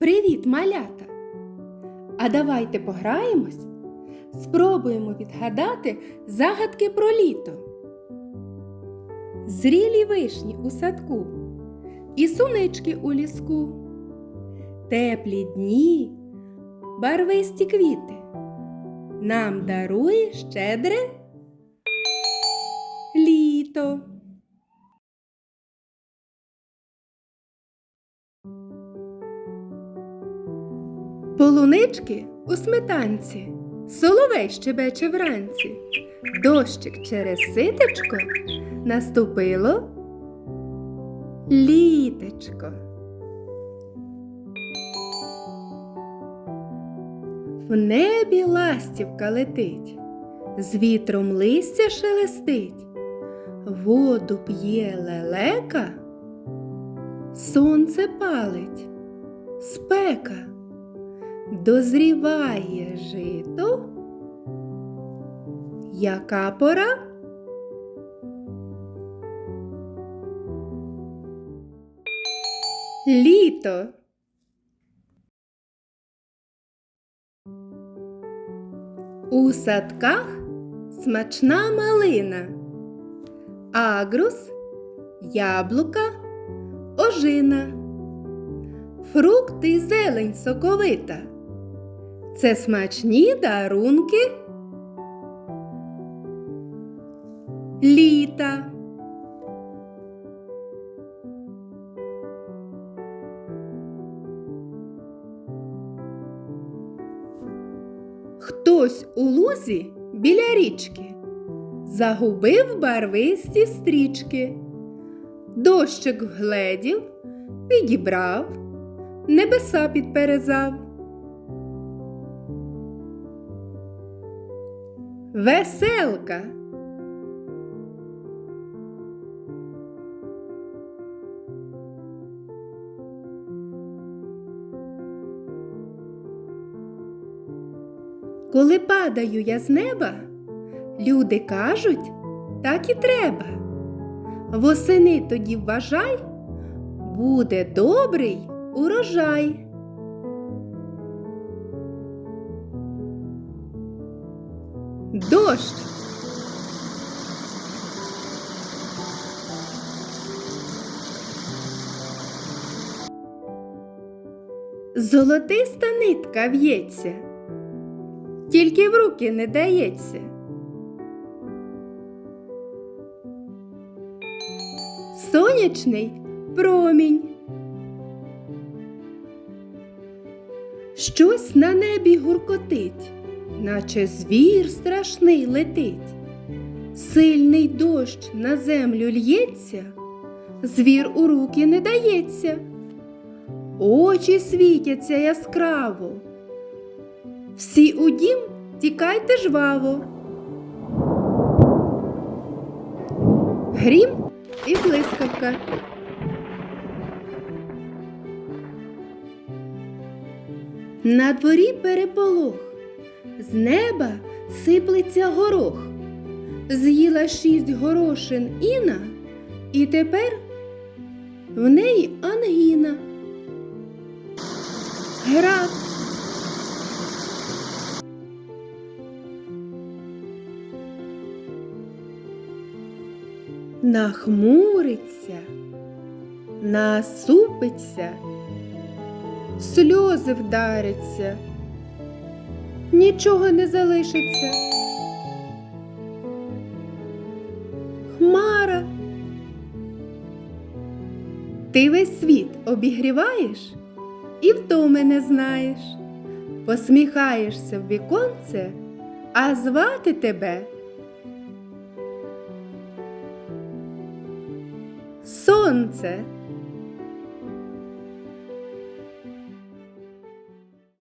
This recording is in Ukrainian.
Привіт, малята! А давайте пограємось, спробуємо відгадати загадки про літо. Зрілі вишні у садку і сунички у ліску, теплі дні, барвисті квіти. Нам дарує щедре літо. Полунички у сметанці, соловей щебече вранці, дощик через ситечко. Наступило літечко. В небі ластівка летить, з вітром листя шелестить, воду п'є лелека, сонце палить, спека дозріває жито. Яка пора? Літо. У садках смачна малина, агрус, яблука, ожина фрукти зелень соковита. Це смачні дарунки літа. Хтось у лузі біля річки загубив барвисті стрічки. Дощик вгледів, підібрав небеса підперезав. Веселка. Коли падаю я з неба, люди кажуть, так і треба. Восени тоді вважай, буде добрий урожай. Дощ. Золотиста нитка в'ється, тільки в руки не дається. Сонячний промінь. Щось на небі гуркотить, наче звір страшний летить. Сильний дощ на землю л'ється, звір у руки не дається. Очі світяться яскраво. Всі у дім тікайте жваво. Грім і блискавка. На дворі переполох, з неба сиплеться горох. З'їла шість горошин Іна, і тепер в неї ангіна. Град. Нахмуриться, насупиться, сльози вдариться, нічого не залишиться. Хмара. Ти весь світ обігріваєш і втоми не знаєш. Посміхаєшся в віконце, а звати тебе. Сонце.